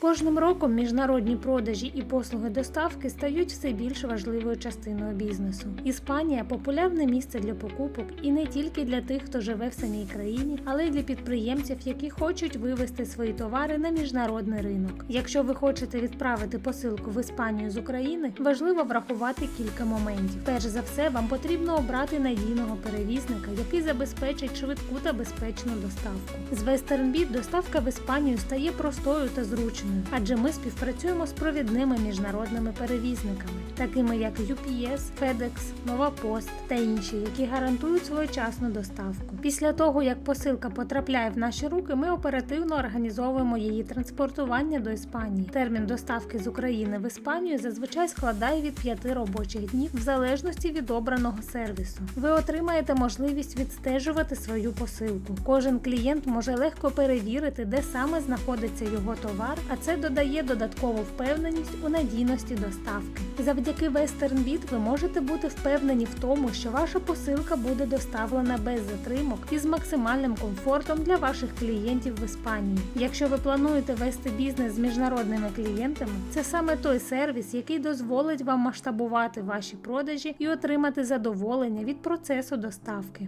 кожним роком міжнародні продажі і послуги доставки стають все більш важливою частиною бізнесу. Іспанія популярне місце для покупок і не тільки для тих, хто живе в самій країні, але й для підприємців, які хочуть вивести свої товари на міжнародний ринок. Якщо ви хочете відправити посилку в Іспанію з України, важливо врахувати кілька моментів. Перш за все, вам потрібно обрати надійного перевізника, який забезпечить швидку та безпечну доставку. З WesternBit доставка в Іспанію стає простою та зручною, адже ми співпрацюємо з провідними міжнародними перевізниками, такими як UPS, FedEx, Пост та інші, які гарантують своєчасну доставку. Після того, як посилка потрапляє в наші руки, ми оперативно організовуємо її транспортування до Іспанії. Термін доставки з України в Іспанію зазвичай складає від 5 робочих днів в залежності від обраного сервісу. Ви отримаєте можливість відстежувати свою посилку. Кожен клієнт може легко перевірити, де саме знаходиться його товар, а це додає додаткову впевненість у надійності доставки. Завдяки WesternBit ви можете бути впевнені в тому, що ваша посилка буде доставлена без затримок і з максимальним комфортом для ваших клієнтів в Іспанії. Якщо ви плануєте вести бізнес з міжнародними клієнтами, це саме той сервіс, який дозволить вам масштабувати ваші продажі і отримати задоволення від процесу доставки.